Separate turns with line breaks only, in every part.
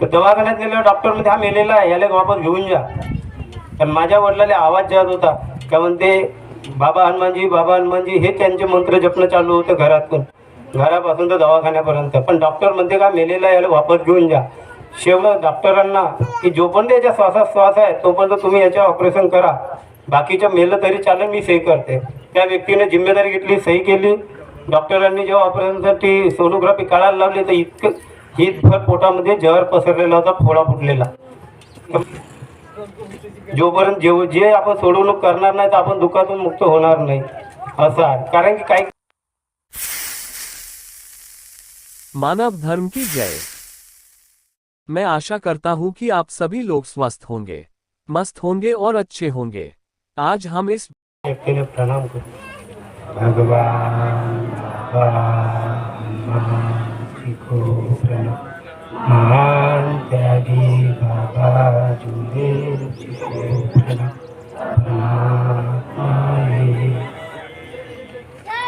तर दवाखान्यात गेल्यावर डॉक्टरमध्ये हा मेलेला आहे याला वापस घेऊन जा. पण माझ्या वडिलाला आवाज जात होता. का म्हणते बाबा हनुमानजी बाबा हनुमानजी हे त्यांचे मंत्र जपणं चालू होतं घरातून. घरापासून तर दवाखान्यापर्यंत. पण डॉक्टर म्हणते का मेलेला याला वापस घेऊन जा. शेवट डॉक्टरांना की जोपर्यंत याच्या श्वासात श्वास आहे तोपर्यंत तुम्ही याच्या ऑपरेशन करा. बाकीच्या मेलं तरी चालेल मी सही करते. त्या व्यक्तीने जिम्मेदारी घेतली सही केली. डॉक्टरांनी जेव्हा ऑपरेशनसाठी सोनोग्राफी काढायला लावली तर इतकं हितभर पोटामध्ये जहर पसरलेला होता फोडा फुटलेला. जोपर्यंत जेव जे आपण सोडवणूक करणार नाही तर आपण दुःखातून मुक्त होणार नाही. असं आहे. कारण की काही
मानव धर्म की जय। मैं आशा करता हूँ कि आप सभी लोग स्वस्थ होंगे मस्त होंगे और अच्छे होंगे। आज हम इस
प्रणाम करू भगवान। बाबाजी महान त्यागी बाबा जुंदेजी को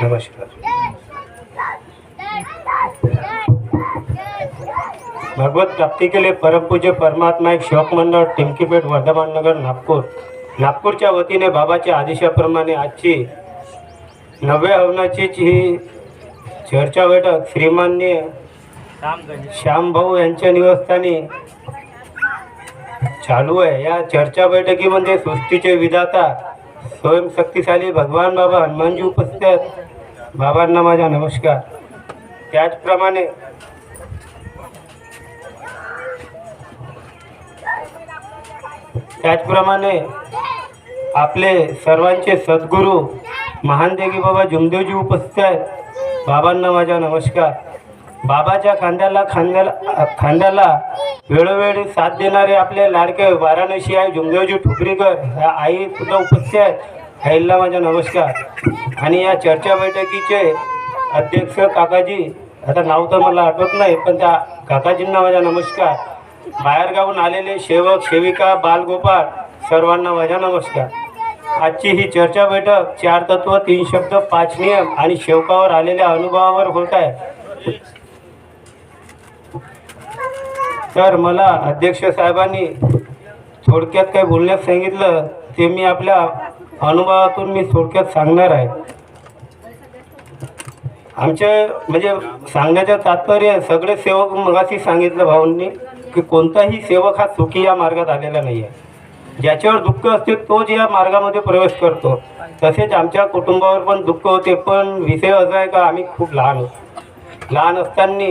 नमस्कार भगवत प्राप्ती के लिए परम पूज्य परमात्मा एक शोक मंडळ टिमकीपेठ वर्धमान नगर नागपूर। नागपूरच्या वतीने बाबाच्या आदेशाप्रमाणे आजची नव्या हवनाची ही चर्चा बैठक श्रीमान्य श्यामभाऊ यांच्या निवासस्थानी चालू आहे. या चर्चा बैठकीमध्ये सृष्टीचे विधाता स्वयंशक्तिशाली भगवान बाबा हनुमानजी उपस्थित आहेत. बाबांना माझा नमस्कार. त्याचप्रमाणे त्याचप्रमाणे आपले सर्वांचे सद्गुरू महान देगी बाबा जुमदेवजी उपस्थित आहेत. बाबांना माझा नमस्कार. बाबाच्या खांद्याला खांद्याला खांद्याला वेळोवेळी साथ देणारे आपले लाडके वाराणसी आहे जुमदेवजी ठुकरीकर ह्या आई सुद्धा उपस्थित आहेत. आईला माझा नमस्कार. आणि या चर्चा बैठकीचे अध्यक्ष काकाजी आता नाव तर मला आठवत नाही पण त्या काकाजींना माझा नमस्कार. बाहेरगावून आलेले सेवक सेविका बालगोपाळ सर्वांना माझा नमस्कार. आजची ही चर्चा बैठक चार तत्व तीन शब्द पाच नियम आणि शेवकावर आलेल्या अनुभवावर होत आहे. सर मला अध्यक्ष साहेबांनी थोडक्यात काही बोलण्यास सांगितलं ते मी आपल्या अनुभवातून मी थोडक्यात सांगणार आहे. आमच्या म्हणजे सांगण्याचं तात्पर्य सगळे सेवक मगाशी सांगितलं भाऊंनी की कोणताही सेवक हा सुखी या मार्गात आलेला नाही आहे ज्याच्यावर दुःख असते तोच या मार्गामध्ये प्रवेश करतो. तसेच आमच्या कुटुंबावर पण दुःख होते पण विषय असा आहे का आम्ही खूप लहान होतो लहान असताना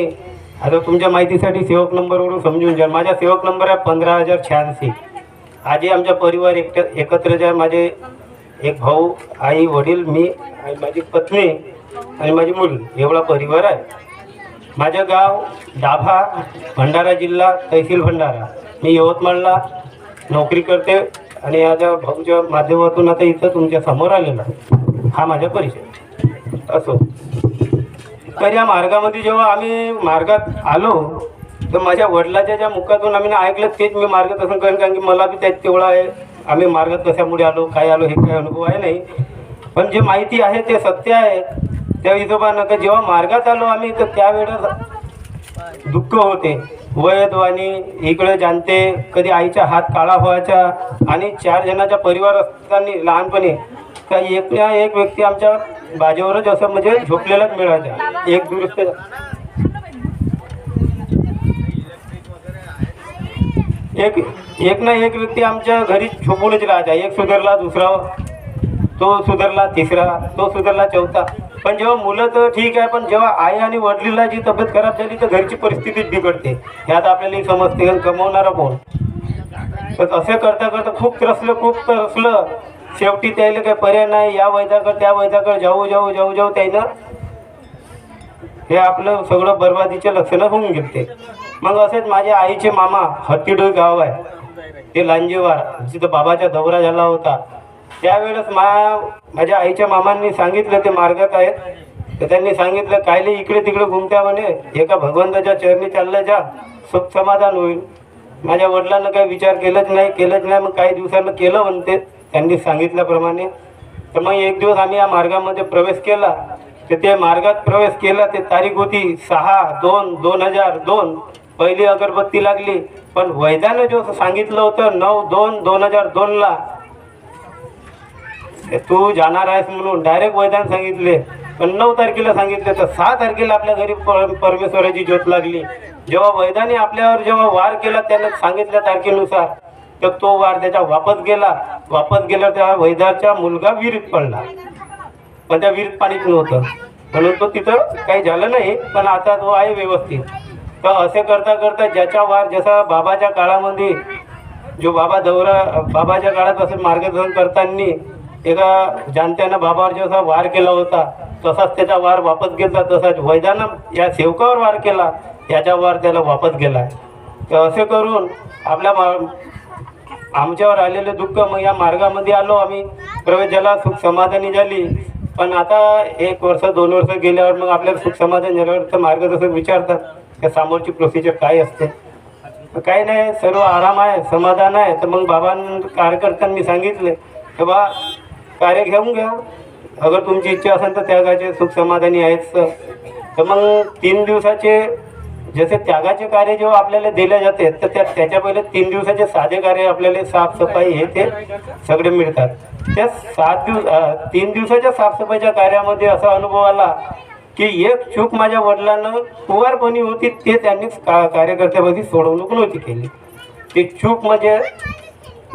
आता तुमच्या माहितीसाठी सेवक नंबरवरून समजून घ्या. माझा सेवक नंबर आहे पंधरा हजार शहाऐंशी. आजही आमचा परिवार एकट एकत्रच आहे माझे एक भाऊ आई वडील मी आणि माझी पत्नी आणि माझी मुल एवढा परिवार आहे. माझं गाव डाभा भंडारा जिल्हा तहसील भंडारा. मी यवतमाळला नोकरी करते आणि माझ्या भाऊच्या माध्यमातून आता इथं तुमच्यासमोर आलेला आहे. हा माझा परिचय. असो. तर या मार्गामध्ये जेव्हा आम्ही मार्गात आलो तर माझ्या वडिलाच्या ज्या मुखातून आम्ही ऐकलं तेच मी मार्ग तसं करेन कारण की मला बी त्यात तेवढा आहे. आम्ही मार्गात कशामुळे आलो काय आलो हे काही अनुभव आहे नाही. पण जे माहिती आहे ते सत्य आहे. त्या हिशोबानं का जेव्हा मार्गात आलो आम्ही तर त्यावेळेस दुःख होते. वयदवानी इकडे जाणते कधी आईचा हात काळा व्हायचा आणि चार जणाचा परिवार असताना लहानपणी तर एक ना एक व्यक्ती आमच्या बाजेवरच असं म्हणजे झोपलेलाच मिळायचा एक दुरुस्त एक एक ना एक व्यक्ती आमच्या घरी झोपूनच राहायचा एक सुधारला दुसरा तो सुधारला तिसरा तो सुधारला चौथा. पण जेव्हा मुलं तर ठीक आहे पण जेव्हा आई आणि वडिलीला जी तब्येत खराब झाली तर घरची परिस्थितीच बिघडते. ह्यात आपल्याला समजते कमवणारा कोण? तर असे करता करता खूप त्रसलं खूप त्रसलं. शेवटी त्याला काही पर्याय नाही. या वैद्याकडे त्या वैद्याकडे जाऊ जाऊ जाऊ जाऊ त्यानं हे आपलं सगळं बरबादीचे लक्षणं होऊन घेते मग असेच माझ्या आईचे मामा हत्तीडोई गाव आहे. ते लांजेवार जिथं बाबाचा दौरा झाला होता. त्यावेळेस मा माझ्या आईच्या मामांनी सांगितलं ते मार्गात आहेत. तर त्यांनी सांगितलं कायले इकडे तिकडे घुमत्या म्हणे. एका भगवंताच्या चरणी चाललं जा. सुख समाधान होईल. माझ्या वडिलांना काही विचार केलाच नाही केलंच नाही. मग काही दिवसानं केलं म्हणते. त्यांनी सांगितल्याप्रमाणे तर मग एक दिवस आम्ही या मार्गामध्ये प्रवेश केला. तर ते मार्गात प्रवेश केला. ते तारीख होती सहा दोन दोन हजार दोन. पहिली अगरबत्ती लागली. पण वैद्यानं जो सांगितलं होतं नऊ दोन दोन हजार दोनला. तू जाणार आहेस म्हणून डायरेक्ट वैद्यानं सांगितले. पण नऊ तारखेला सांगितले तर सहा तारखेला आपल्या घरी पर- परमेश्वराची ज्योत लागली. जेव्हा वैद्याने आपल्यावर जेव्हा वार केला त्यानं सांगितल्या तारखेनुसार. तर तो वार त्याच्या वापस गेला. वापस गेला त्या वैद्याचा मुलगा विहिरीत पडला. पण त्या विहिरीत पाणीच नव्हतं. म्हणून तो तिथं काही झालं नाही पण आता तो आहे व्यवस्थित. तर असे करता करता ज्याचा वार जसा बाबाच्या काळामध्ये जो बाबा दौरा बाबाच्या काळात असं मार्गदर्शन करताना एका जाणत्यानं बाबावर जसा वार केला होता तसाच त्याचा वार वापस गेला तसाच वैद्यानं या सेवकावर वार केला याचा वार त्याला वापस गेला. तर असे करून आपल्या मा आमच्यावर आलेले दुःख मग या मार्गामध्ये आलो आम्ही. प्रवेश झाला सुख समाधानी झाली. पण आता एक वर्ष दोन वर्ष गेल्यावर मग आपल्याला सुख समाधान झाल्यावर तर जसं विचारतात त्या समोरची प्रोसिजर काय असते? काही नाही सर्व आराम आहे समाधान आहे. तर मग बाबां कार्यकर्त्यांनी सांगितले की बा कार्य घेऊन घ्या. अगर तुमची इच्छा असेल तर त्यागाचे सुख समाधानी आहेच तर मग तीन दिवसाचे जसे त्यागाचे कार्य जेव्हा आपल्याला दिले जाते तर त्या त्याच्या पहिले तीन दिवसाचे साधे कार्य आपल्याला साफसफाई हे ते सगळे मिळतात. त्या सात दिवस तीन दिवसाच्या साफसफाईच्या कार्यामध्ये असा अनुभव आला की एक चूक माझ्या वडिलांना कुवारपणी होती ते त्यांनी का कार्यकर्त्यामध्ये सोडवणूक नव्हती केली. ती चूक म्हणजे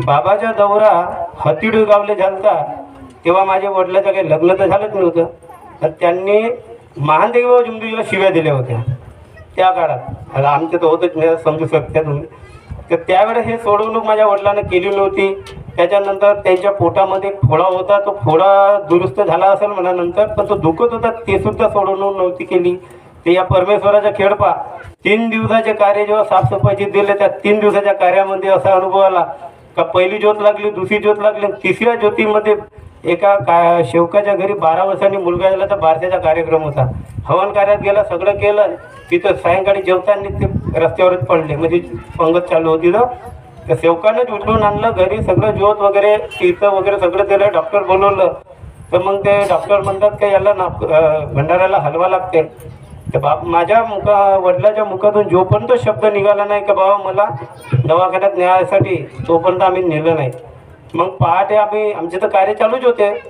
बाबाचा दौरा हतिडू गावले झालता तेव्हा माझ्या वडिलाचं काही लग्न तर झालंच नव्हतं. तर त्यांनी महादेव जुमदुजीला शिव्या दिल्या होत्या. त्या काळात. आता तर होतच नाही समजू शकता तुम्ही तर त्यावेळेस हे सोडवणूक माझ्या वडिलांना केली नव्हती त्याच्यानंतर त्यांच्या पोटामध्ये फोडा होता तो फोडा दुरुस्त झाला असेल म्हणा नंतर पण तो दुखत होता ते सुद्धा सोडवणूक नव्हती केली. ते या परमेश्वराचा खेळपा तीन दिवसाचे कार्य जेव्हा साफसफाईचे दिले त्या तीन दिवसाच्या कार्यामध्ये असा अनुभव आला. का पहिली ज्योत लागली दुसरी ज्योत लागली तिसऱ्या ज्योतीमध्ये एका का शेवकाच्या घरी बारा वर्षांनी मुलगा झाला तर बारशाचा कार्यक्रम होता. हवन कार्यात गेला सगळं केलं. तिथं सायंकाळी जेवताना ते रस्त्यावरच पडले. म्हणजे पंगत चालू होती तर त्या सेवकानंच उचलून आणलं घरी सगळं ज्योत वगैरे तीर्थ वगैरे सगळं दिलं डॉक्टर बोलवलं. तर मग ते डॉक्टर म्हणतात का याला ना भंडाऱ्याला हलवा लागते. तर बाप माझ्या मुखा वडिलाच्या मुखातून जोपर्यंत शब्द निघाला नाही का बाबा मला दवाखान्यात न्यायासाठी तोपर्यंत आम्ही नेलं नाही. मग पहाटे आम्ही आमचे तर कार्य चालूच होते.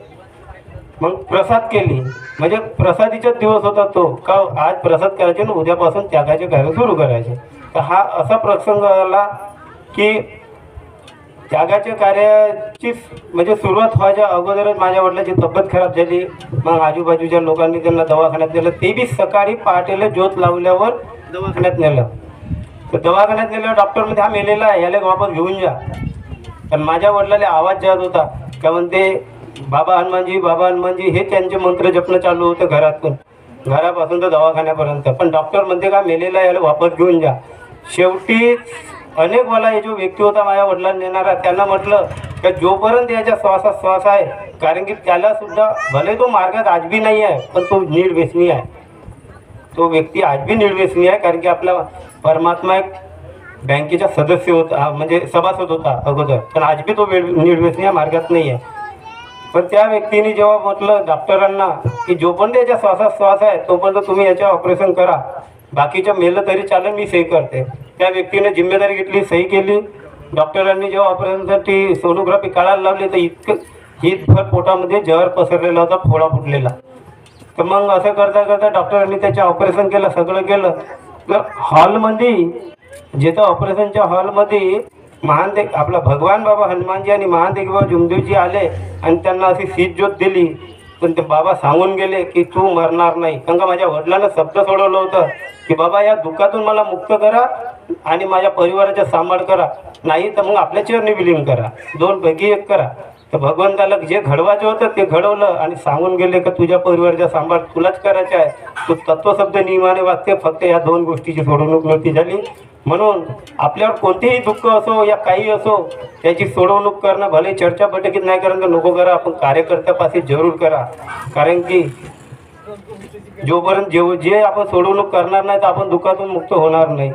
मग प्रसाद केली. म्हणजे प्रसादीचाच दिवस होता तो. का हो? आज प्रसाद करायचे आणि उद्यापासून त्यागाचे कार्य सुरू करायचे. तर हा असा प्रसंग आला की त्यागाच्या कार्याची म्हणजे सुरुवात व्हायच्या अगोदरच माझ्या वडिलाची तब्येत खराब झाली. मग आजूबाजूच्या लोकांनी त्यांना दवाखान्यात नेलं. ते बी सकाळी पहाटेला ज्योत लावल्यावर दवाखान्यात नेलं. तर दवाखान्यात नेल्यावर डॉक्टर म्हणजे हा मेलेला आहे. याला वापस घेऊन जा. पण माझ्या वडिलाला आवाज जात होता. का म्हणते बाबा हनुमानजी बाबा हनुमानजी हे त्यांचे मंत्र जपणं चालू होतं घरातून. घरापासून तर दवाखान्यापर्यंत. पण डॉक्टर म्हणते का मेलेला आहे, याला वापस घेऊन जा. शेवटी अनेक मला हे जो व्यक्ती होता माझ्या वडिलांना नेणारा त्यांना म्हटलं की जोपर्यंत याच्या श्वासात श्वास आहे कारण की त्याला सुद्धा भले तो मार्गात आजबी नाही आहे पण तो निर्व्यसनी आहे. तो व्यक्ती आजबी निर्व्यसनी आहे कारण की आपला परमात्मा एक बँकेचा सदस्य होता म्हणजे सभासद होता अगोदर. पण आज बी तो वेळ निर्व्यसनी या मार्गात नाही आहे. पण त्या व्यक्तीने जेव्हा म्हटलं डॉक्टरांना की जोपर्यंत याच्या श्वासात श्वास आहे तोपर्यंत तुम्ही याच्या ऑपरेशन करा. बाकीच्या मेलं तरी चालेल मी सही करते. त्या व्यक्तीने जिम्मेदारी घेतली सही केली. डॉक्टरांनी जेव्हा ऑपरेशनसाठी सोनोग्राफी काढायला लावली तर इतकं हितभर पोटामध्ये जहर पसरलेला होता फोडा फुटलेला. तर मग असं करता करता डॉक्टरांनी त्याचं ऑपरेशन केलं सगळं केलं. तर हॉलमध्ये जिथं ऑपरेशनच्या हॉलमध्ये महान आपला भगवान बाबा हनुमानजी आणि महान बाबा जुमदेवजी आले आणि त्यांना अशी सीत ज्योत दिली. पण ते बाबा सांगून गेले की तू मरणार नाही. कारण का माझ्या वडिलांना शब्द सोडवलं होतं की बाबा या दुःखातून मला मुक्त करा आणि माझ्या परिवाराचा सांभाळ करा. नाही तर मग आपल्या चरणी विलीन करा. दोनपैकी एक करा. तर भगवंताला जे घडवायचं होतं ते घडवलं आणि सांगून गेले का तुझ्या परिवारचा सांभाळ तुलाच करायचा आहे. तू तत्वशब्द नियमाने वागते फक्त या दोन गोष्टीची सोडवणूक नव्हती झाली. म्हणून आपल्यावर कोणतेही दुःख असो या काही असो त्याची सोडवणूक करणं भले चर्चा बैठकीत नाही करणं तर नको करा. आपण कार्यकर्त्यापाशी जरूर करा. कारण की जोपर्यंत जेव जे आपण सोडवणूक करणार नाही तर आपण दुःखातून मुक्त होणार नाही.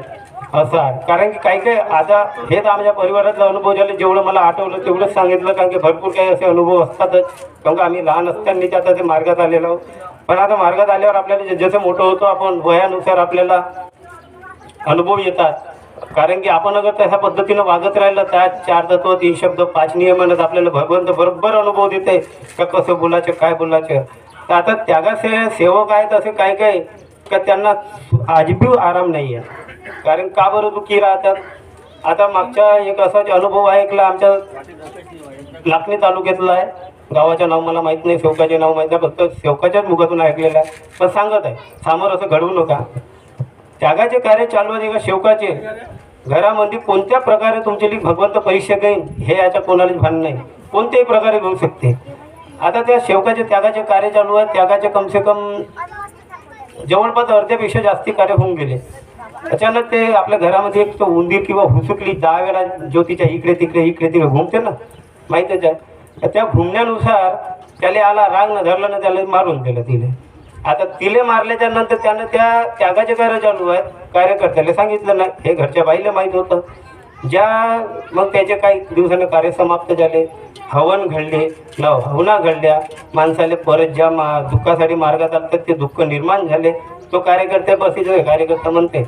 असं. आहे कारण की काही काही आता हेच आमच्या परिवारातला अनुभव झाले. जेवढं मला आठवलं तेवढंच सांगितलं. कारण की भरपूर काही असे अनुभव असतातच. कारण आम्ही लहान असतानाच आता ते मार्गात आलेलो आहोत. पण आता मार्गात आल्यावर आपल्याला जसं मोठं होतो आपण वयानुसार आपल्याला अनुभव येतात. कारण की आपण अगर तशा पद्धतीनं वागत राहिलं त्यात चार तत्व तीन शब्द पाच नियमानं आपल्याला भगवंत बरोबर अनुभव देते. का कसं बोलायचं काय बोलायचं. तर आता त्यागाचे सेवक आहेत असे काही काही का त्यांना आजबी आराम नाही आहे कारण का बरं दुःखी राहतात आता? मागच्या एक असाच अनुभव ऐकला आमच्या लाखणी तालुक्यातला आहे. गावाचं नाव मला माहीत नाही शेवकाचे नाव माहीत नाही फक्त शेवकाच्याच मुखातून ऐकलेलं आहे. पण सांगत आहे समोर असं घडवू नका. त्यागाचे कार्य चालू आहे का शेवकाचे? घरामध्ये कोणत्या प्रकारे तुमची ली भगवंत परीक्षा घेईन हे याच्या कोणालाच भान नाही. कोणत्याही प्रकारे घेऊ शकते. आता त्या शेवकाचे त्यागाचे कार्य चालू आहे त्यागाचे कमसे कम जवळपास अर्ध्यापेक्षा जास्ती कार्य होऊन गेले. अचानक ते आपल्या घरामध्ये एक उंदीर किंवा हुसुकली दहा वेळा ज्योतीच्या इकडे तिकडे इकडे तिकडे घुमते ना माहीतच आहे तर त्या घुमण्यानुसार त्याला आला रांग न धरलं ना त्याला मारून दिलं तिने. आता तिले मारल्याच्या नंतर त्यानं त्या त्यागाचे कार्य चालू आहेत कार्यकर्त्याला सांगितलं नाही. हे घरच्या बाईला माहीत होतं. ज्या मग त्याचे काही दिवसानं कार्य समाप्त झाले. हवन घडले. न हवना घडल्या. माणसाले परत ज्या मा दुःखासाठी मार्गात आलं तर ते दुःख निर्माण झाले. तो कार्यकर्त्या बसीचे कार्यकर्ता म्हणते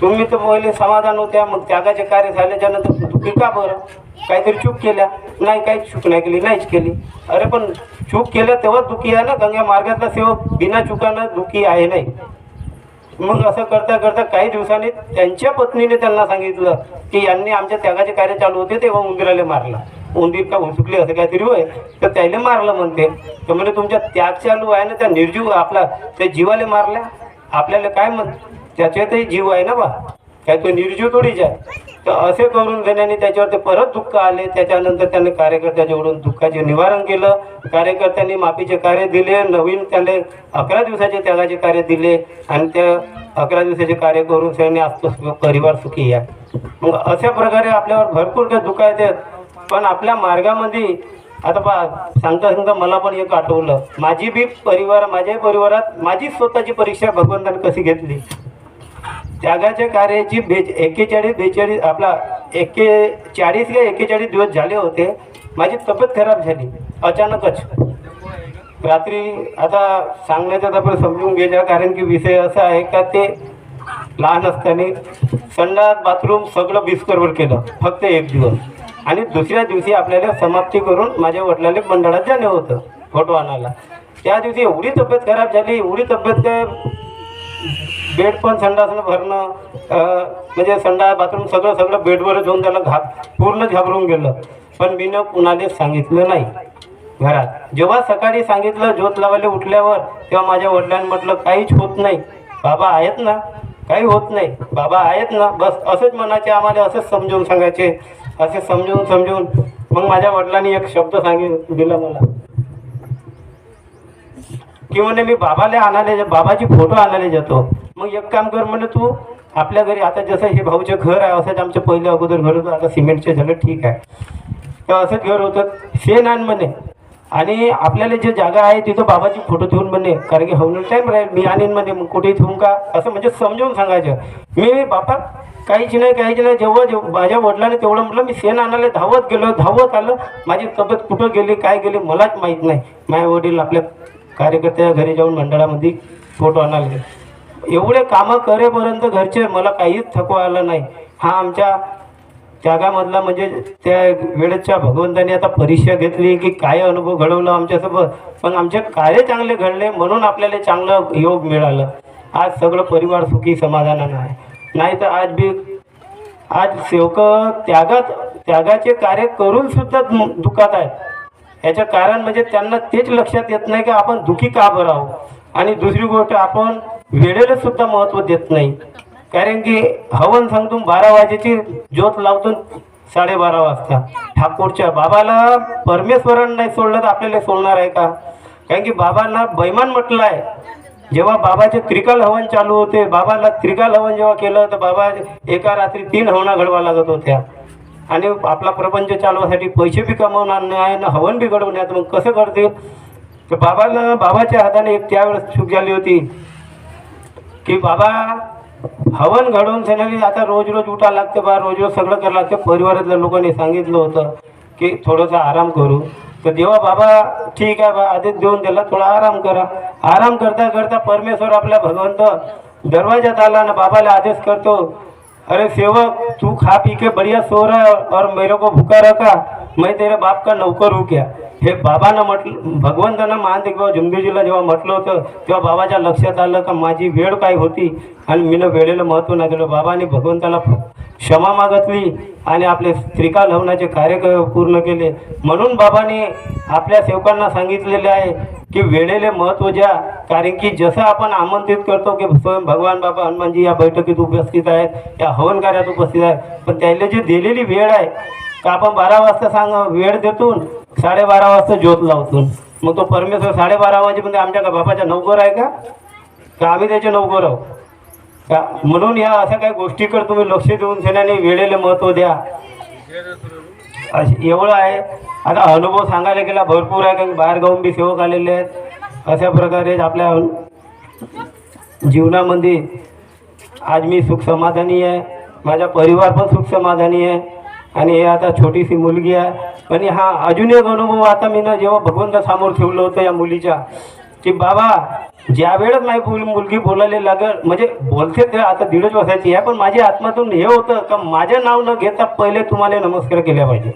तुम्ही तर पहिले समाधान होत्या मग त्यागाचे कार्य झाल्याच्यानंतर का बरं? काहीतरी चूक केल्या? नाही काहीच चूक नाही केली नाहीच केली. अरे पण चूक केल्या तेव्हाच दुखी आहे ना? गंगा मार्गातला सेवक बिना चुकानं दुखी आहे नाही. मग असं करता करता काही दिवसांनी त्यांच्या पत्नीने त्यांना सांगितलं की यांनी आमच्या त्यागाचे कार्य चालू होते तेव्हा उंदिराला मारला. उंदीर का हुसुकली असं काहीतरी होय तर त्याने मारलं म्हणते. तर म्हणजे तुमच्या त्याग चालू आहे ना त्या निर्जीव आपला त्या जीवाला मारल्या? आपल्याला काय म्हण त्याच्यातही जीव आहे ना बा. काय तो निर्जीव थोडीच आहे. तर असे करून घेण्याने त्याच्यावर ते परत दुःख आले. त्याच्यानंतर त्यांनी कार्यकर्त्याजवळून दुःखाचे निवारण केलं. कार्यकर्त्यांनी माफीचे कार्य दिले. नवीन त्याने अकरा दिवसाचे त्यागाचे कार्य दिले. आणि त्या अकरा दिवसाचे कार्य करून त्यांनी आज तो परिवार सुखी आहे. मग अशा प्रकारे आपल्यावर भरपूर काही दुःख येतात पण आपल्या मार्गामध्ये आता पा सांगता सांगता मला पण एक आठवलं. माझी बी परिवार माझ्याही परिवारात माझी स्वतःची परीक्षा भगवंताने कशी घेतली? त्यागाच्या कार्याची बे एक्केचाळीस बेचाळीस आपला एके चाळीस का एक्केचाळीस दिवस झाले होते. माझी तब्येत खराब झाली अचानकच. रात्री आता सांगण्याचं तर आपण समजून घ्यायचं कारण की विषय असा आहे का ते लहान असताना संडास बाथरूम सगळं बिस्करवर केलं फक्त एक दिवस. आणि दुसऱ्या दिवशी आपल्याला समाप्ती करून माझ्या वडिलांनी मंडळात जाणे होतं फोटो आणायला. त्या दिवशी एवढी तब्येत खराब झाली एवढी तब्येत काय बेड पण संडासनं भरणं म्हणजे संडा बाथरूम सगळं सगळं बेडवरच होऊन त्याला घाब पूर्ण घाबरून गेलं. पण मी कुणाला सांगितलं नाही. घरात. जेव्हा सकाळी सांगितलं ज्योत लावायला उठल्यावर तेव्हा माझ्या वडिलांनी म्हटलं काहीच होत नाही. बाबा आहेत ना? काही होत नाही. बाबा आहेत ना? बस असंच म्हणायचे आम्हाला असंच समजून सांगायचे. असे समजून समजून मग माझ्या वडिलांनी एक शब्द सांगित दिला मला. की म्हणे मी बाबाला आणायला जा- बाबाची फोटो आणायला जातो. मग एक काम कर म्हणे तू आपल्या घरी आता जसं हे भाऊचं घर आहे असंच आमचं पहिले अगोदर घर होतं आता सिमेंटचे झालं ठीक आहे. तर असंच घर होतं. शेण आण म्हणे. आणि आपल्याला जे जागा आहे तिथं बाबाची फोटो ठेवून म्हणे कारण की हवनं टाईम राहील मी आणीन म्हणे मग कुठे ठेवून का? असं म्हणजे समजावून सांगायचं. मी बापा काहीच नाही काहीच नाही. जेव्हा जेव्हा माझ्या वडिलांनी तेवढं म्हटलं मी सेन आणायला धावत गेलो धावत आलं. माझी तब्येत कुठं गेली काय गेली मलाच माहीत नाही. माझे वडील आपल्या कार्यकर्त्या घरी जाऊन मंडळामध्ये फोटो आणायला गेले. एवढे कामं करेपर्यंत घरचे मला काहीच थकवा आलं नाही. हा आमच्या त्यागामधला म्हणजे त्या वेळेच्या भगवंताने आता परीक्षा घेतली की काय अनुभव घडवला आमच्यासोबत. पण आमचे कार्य चांगले घडले म्हणून आपल्याला चांगलं योग मिळालं. आज सगळं परिवार सुखी समाधानानं आहे. नाही तर आज बी आज सेवक त्यागात त्यागाचे कार्य करून सुद्धा दु- दुखात आहेत. याचं कारण म्हणजे त्यांना तेच लक्षात येत नाही की आपण दुखी का बरं आहोत. आणि दुसरी गोष्ट आपण वेळेला सुद्धा महत्त्व देत नाही. कारण की हवन सांगतो बारा वाजेची ज्योत लावतो साडेबारा वाजता. ठाकूरच्या बाबाला परमेश्वरानं नाही सोडलं तर आपल्याला सोडणार आहे का? कारण की बाबांना बैमान म्हटलं आहे जेव्हा बाबाचे त्रिकाल हवन चालू होते बाबाला त्रिकाल हवन जेव्हा केलं तर बाबा एका रात्री तीन हवना घडवा लागत होत्या. आणि आपला प्रपंच चालवासाठी पैसे बी कमवणार नाही आणि हवन बी घडवण्यात मग कसं करतील तर बाबाला बाबाच्या हाताने एक त्यावेळेस चूक झाली होती की बाबा हवन घडवून सांगितले आता रोज रोज उठा लागते बा रोज रोज सगळं करावं लागतं. परिवारातल्या लोकांनी सांगितलं होतं की थोडंसं आराम करू. तर देवा बाबा ठीक आहे बा आदेश देऊन दिला थोडा आराम करा. आराम करता करता परमेश्वर आपला भगवंत दरवाजात आला ना बाबाला आदेश करतो अरे सेवक तू खा पी के बढ़िया सो रहा है और मेरे को भूखा रखा मैं तेरे बाप का नौकर हूँ क्या? हे बाबानं म्हटलं भगवंतानं महादेव बाबा झुंबीजीला जेव्हा म्हटलं होतं तेव्हा बाबाच्या लक्षात आलं का माझी वेळ काय होती आणि मीनं वेळेला महत्त्व नाही दिलं. बाबाने भगवंताला क्षमा मागतली आणि आपले स्त्रिका हवनाचे कार्य पूर्ण केले. म्हणून बाबाने आपल्या सेवकांना सांगितलेले आहे की वेळेले महत्त्व द्या. कारण की जसं आपण आमंत्रित करतो की स्वयं भगवान बाबा हनुमानजी या बैठकीत उपस्थित आहेत या हवन कार्यात उपस्थित आहेत. पण त्याला जी दिलेली वेळ आहे का आपण बारा वाजता सांग वेळ देतून साडेबारा वाजता ज्योत लावतून. मग तो परमेश्वर साडेबारा वाजेपर्यंत आमच्या का बाबाच्या नौकर आहे का? आम्ही त्याचे नौकर आहोत? म्हणून या अशा काही गोष्टीकडे तुम्ही लक्ष देऊन सेनाने वेळेला महत्त्व द्या. एवढं आहे. आता अनुभव सांगायला गेला भरपूर आहे. कारण बाहेर गाऊन बी सेवक आलेले आहेत. अशा प्रकारे आपल्या जीवनामध्ये आज मी सुख समाधानी आहे. माझा परिवार पण सुख समाधानी आहे. आणि हे आता छोटीशी मुलगी आहे. पण हा अजून एक अनुभव आता मी ना जेव्हा भगवंतासमोर ठेवलं होतं या मुलीच्या की बाबा ज्या वेळेस माझी मुल- मुलगी बोलायला लागल म्हणजे बोलते ते आता दीडच वर्षाची आहे पण माझ्या आत्मातून हे होतं का माझं नाव न घेता पहिले तुम्हाला नमस्कार केल्या पाहिजे.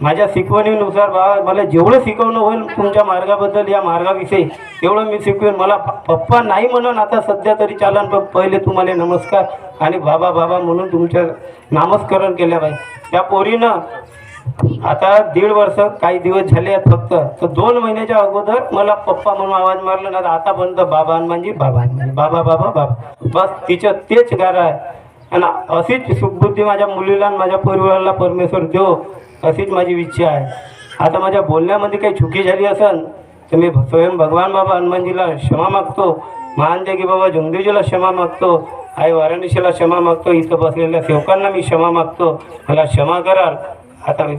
माझ्या शिकवणीनुसार बाबा मला जेवढं शिकवणं होईल तुमच्या मार्गाबद्दल या मार्गाविषयी तेवढं मी शिकवेन. मला पप्पा नाही म्हणून आता सध्या तरी चालन पण पहिले तुम्हाला नमस्कार. आणि बाबा बाबा म्हणून तुमचं नामस्करण केल्या पाहिजे. त्या पोरीनं आता दीड वर्ष काही दिवस झाले आहेत फक्त. तर दोन महिन्याच्या अगोदर मला पप्पा म्हणून आवाज मारला ना बंद बाबा हनुमानजी बाबा म्हणजे बाबा बाबा बाबा. बस तिचं तेच गाणं आहे. आणि अशीच सुखबुद्धी माझ्या मुलीला आणि माझ्या परिवाराला परमेश्वर देव अशीच माझी इच्छा आहे. आता माझ्या बोलण्यामध्ये काही चुकी झाली असेल तर मी स्वयं भगवान बाबा हनुमानजीला क्षमा मागतो. महान की बाबा जुंगदेवजीला क्षमा मागतो. आई वाराणसीला क्षमा मागतो. इथं बसलेल्या सेवकांना मी क्षमा मागतो. मला क्षमा कराल. आता मी